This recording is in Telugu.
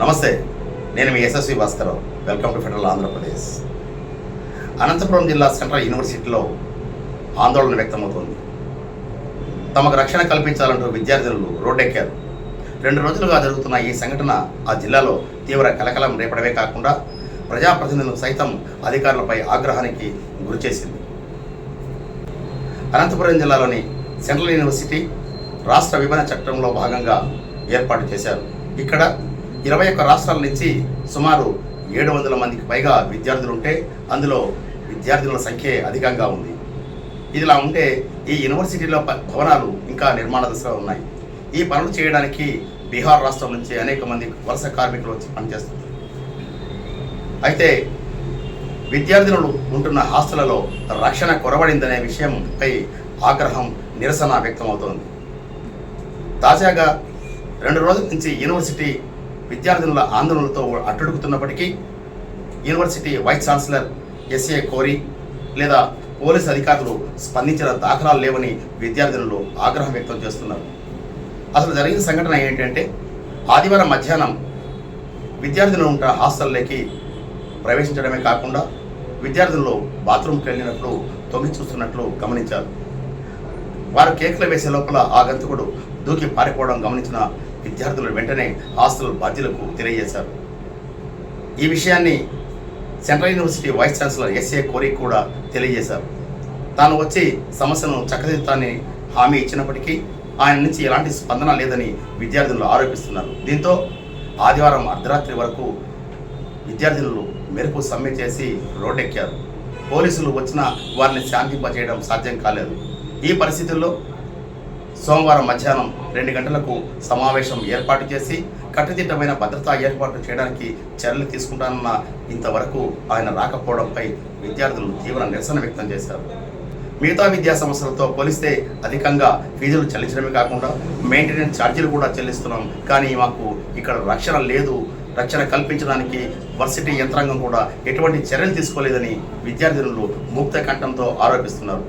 నమస్తే నేను మీ Yashaswi Bhaskararao. Welcome to federal Andhra Pradesh. Anantapur జిల్లా సెంట్రల్ యూనివర్సిటీలో ఆందోళన వ్యక్తమవుతోంది. తమకు రక్షణ కల్పించాలంటూ విద్యార్థులు రోడ్డెక్కారు. రెండు రోజులుగా జరుగుతున్న ఈ సంఘటన ఆ జిల్లాలో తీవ్ర కలకలం రేపడమే కాకుండా ప్రజాప్రతినిధులు సైతం అధికారులపై ఆగ్రహానికి గురిచేసింది. అనంతపురం జిల్లాలోని సెంట్రల్ యూనివర్సిటీ రాష్ట్ర విభజన చట్టంలో భాగంగా ఏర్పాటు చేశారు. ఇక్కడ ఇరవై ఒక్క రాష్ట్రాల నుంచి సుమారు ఏడు వందల మందికి పైగా విద్యార్థులు ఉంటే అందులో విద్యార్థుల సంఖ్య అధికంగా ఉంది. ఇదిలా ఉంటే ఈ యూనివర్సిటీలో ప- భవనాలు ఇంకా నిర్మాణ దశలో ఉన్నాయి. ఈ పనులు చేయడానికి బీహార్ రాష్ట్రం నుంచి అనేక మంది వలస కార్మికులు వచ్చి పనిచేస్తున్నారు. అయితే విద్యార్థులు ఉంటున్న హాస్టళ్ళలో రక్షణ కొరబడిందనే విషయంపై ఆగ్రహం నిరసన వ్యక్తమవుతోంది. తాజాగా రెండు రోజుల నుంచి యూనివర్సిటీ విద్యార్థినుల ఆందోళనలతో అట్టుడుకుతున్నప్పటికీ university vice chancellor S A Kori లేదా పోలీస్ అధికారులు స్పందించిన దాఖలాలు లేవని విద్యార్థినులు ఆగ్రహం వ్యక్తం చేస్తున్నారు. అసలు జరిగిన సంఘటన ఏంటంటే ఆదివారం మధ్యాహ్నం విద్యార్థులు ఉంటున్న హాస్టల్లోకి ప్రవేశించడమే కాకుండా విద్యార్థులు బాత్రూమ్కి వెళ్ళినట్లు తొంగి చూస్తున్నట్లు గమనించారు. వారు కేకులు వేసే లోపల ఆ గంతకుడు దూకి పారిపోవడం గమనించిన విద్యార్థులు వెంటనే హాస్టల్ బాధ్యులకు తెలియజేశారు. ఈ విషయాన్ని central university vice chancellor S A Kori కూడా తెలియజేశారు. తాను వచ్చి సమస్యను చక్కదిద్దుతానని హామీ ఇచ్చినప్పటికీ ఆయన నుంచి ఎలాంటి స్పందన లేదని విద్యార్థులు ఆరోపిస్తున్నారు. దీంతో ఆదివారం అర్ధరాత్రి వరకు విద్యార్థులు మెరుపు సమ్మె చేసి రోడ్డెక్కారు. పోలీసులు వచ్చినా వారిని శాంతింపజేయడం సాధ్యం కాలేదు. ఈ పరిస్థితుల్లో సోమవారం మధ్యాహ్నం రెండు గంటలకు సమావేశం ఏర్పాటు చేసి కట్టుదిట్టమైన భద్రతా ఏర్పాట్లు చేయడానికి చర్యలు తీసుకుంటానన్న ఇంతవరకు ఆయన రాకపోవడంపై విద్యార్థులు తీవ్ర నిరసన వ్యక్తం చేశారు. మిగతా విద్యా సంస్థలతో పోలిస్తే అధికంగా ఫీజులు చెల్లించడమే కాకుండా మెయింటెనెన్స్ ఛార్జీలు కూడా చెల్లిస్తున్నాం. కానీ మాకు ఇక్కడ రక్షణ లేదు. రక్షణ కల్పించడానికి వర్సిటీ యంత్రాంగం కూడా ఎటువంటి చర్యలు తీసుకోలేదని విద్యార్థినులు ముక్త కంఠంతో ఆరోపిస్తున్నారు.